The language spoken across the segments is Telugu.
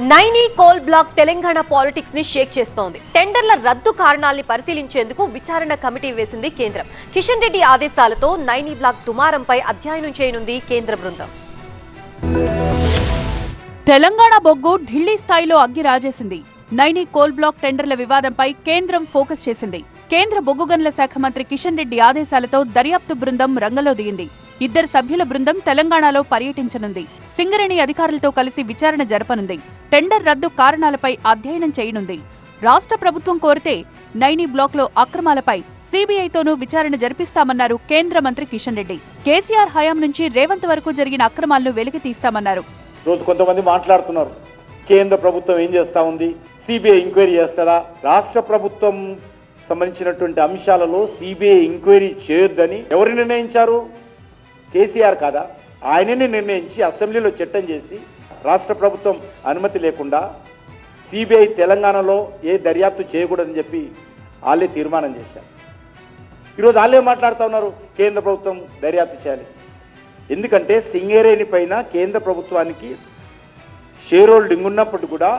నైనీ కోల్ బ్లాక్ తెలంగాణ పాలిటిక్స్ని షేక్ చేస్తోంది. టెండర్ల రద్దు కారణాల్ని పరిశీలించేందుకు విచారణ కమిటీ వేసింది కేంద్రం. కిషన్ రెడ్డి ఆదేశాలతో నైనీ బ్లాక్ దుమారంపై అధ్యయనం చేయనుంది కేంద్ర బృందం. తెలంగాణ బొగ్గు ఢిల్లీ స్థాయిలో అగ్గి రాజేసింది. నైనీ కోల్ బ్లాక్ టెండర్ల వివాదంపై కేంద్రం ఫోకస్ చేసింది. కేంద్ర బొగ్గు గనుల శాఖ మంత్రి కిషన్ రెడ్డి ఆదేశాలతో దర్యాప్తు బృందం రంగంలో దిగింది. ఇద్దరు సభ్యుల బృందం తెలంగాణలో పర్యటించనుంది. సింగరేణి అధికారులతో కలిసి విచారణ జరపనుంది. టెండర్ రద్దు కారణాలపై అధ్యయనం చేయనుంది. రాష్ట్ర ప్రభుత్వం కోరితే నైని బ్లాక్లో అక్రమాలపై సీబీఐతోనూ విచారణ జరిపిస్తామన్నారు కేంద్ర మంత్రి కిషన్ రెడ్డి. కేసీఆర్ హయాం నుంచి రేవంత్ వరకు జరిగిన అక్రమాలను వెలికి తీస్తామన్నారు. రోజు కొంతమంది మాట్లాడుతున్నారు. కేంద్ర ప్రభుత్వం ఏం చేస్తా ఉంది? సిబిఐ ఎంక్వైరీ చేస్తుందా రాష్ట్ర ప్రభుత్వం సంబంధించినటువంటి అంశాలలో సిబిఐ ఎంక్వైరీ చేయొద్దని ఎవరు నిర్ణయించారు? కేసీఆర్ కాదా? ఆయననే నిర్ణయించి అసెంబ్లీలో చట్టం చేసి రాష్ట్ర ప్రభుత్వం అనుమతి లేకుండా సిబిఐ తెలంగాణలో ఏ దర్యాప్తు చేయకూడదని చెప్పి వాళ్ళే తీర్మానం చేశారు. ఈరోజు వాళ్ళే మాట్లాడుతూ ఉన్నారు కేంద్ర ప్రభుత్వం దర్యాప్తు చేయాలి. ఎందుకంటే సింగరేణి పైన కేంద్ర ప్రభుత్వానికి షేర్ హోల్డింగ్ ఉన్నప్పుడు కూడా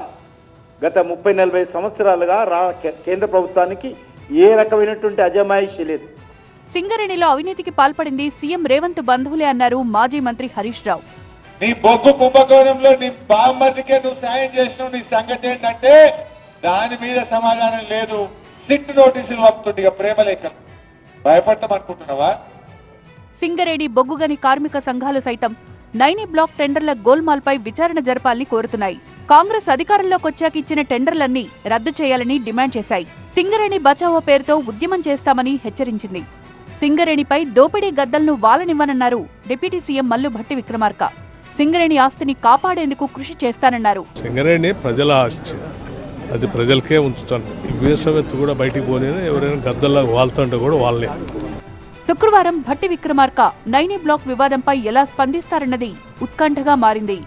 గత ముప్పై నలభై సంవత్సరాలుగా రా కేంద్ర ప్రభుత్వానికి ఏ రకమైనటువంటి అజమాయిషీ లేదు. సింగరేణిలో అవినీతికి పాల్పడింది సీఎం రేవంత్ బంధువులే అన్నారు మాజీ మంత్రి హరీష్ రావు. నీ బొగ్గు కుంభకోణంలో నీ బామ్మదికే నువ్వు సాయం చేసినావు నీ సంగతి ఏంటంటే దాని మీద సమాధానం లేదు. సిట్ నోటీసులు పంపుతుంది ఇక ప్రేమ లేఖ భయపడతాం అనుకుంటున్నావా సింగరేణి బొగ్గుగని కార్మిక సంఘాలు సైతం నైని బ్లాక్ టెండర్ల గోల్మాల్పై విచారణ జరపాలని కోరుతున్నాయి. కాంగ్రెస్ అధికారంలోకి వచ్చాక ఇచ్చిన టెండర్లన్నీ రద్దు చేయాలని డిమాండ్ చేశాయి. సింగరేణి బచావో పేరుతో ఉద్యమం చేస్తామని హెచ్చరించింది. సింగరేణిపై దోపిడీ గద్దల్ను వాలనివ్వనన్నారు డిప్యూటీ సీఎం మల్లు భట్టి విక్రమార్క. సింగరేణి ఆస్తిని కాపాడేందుకు కృషి చేస్తానన్నారు. సింగరేణి ప్రజల ఆస్తి. అది ప్రజలకే ఉంచుతాను. వేసవెత్తు కూడా బయటికి పోలేదు ఎవరైనా గద్దల్లా వాళ్తుంటే కూడా వాళ్ళే శుక్రవారం భట్టి విక్రమార్క నైని బ్లాక్ వివాదంపై ఎలా స్పందిస్తారన్నది ఉత్కంఠగా మారింది.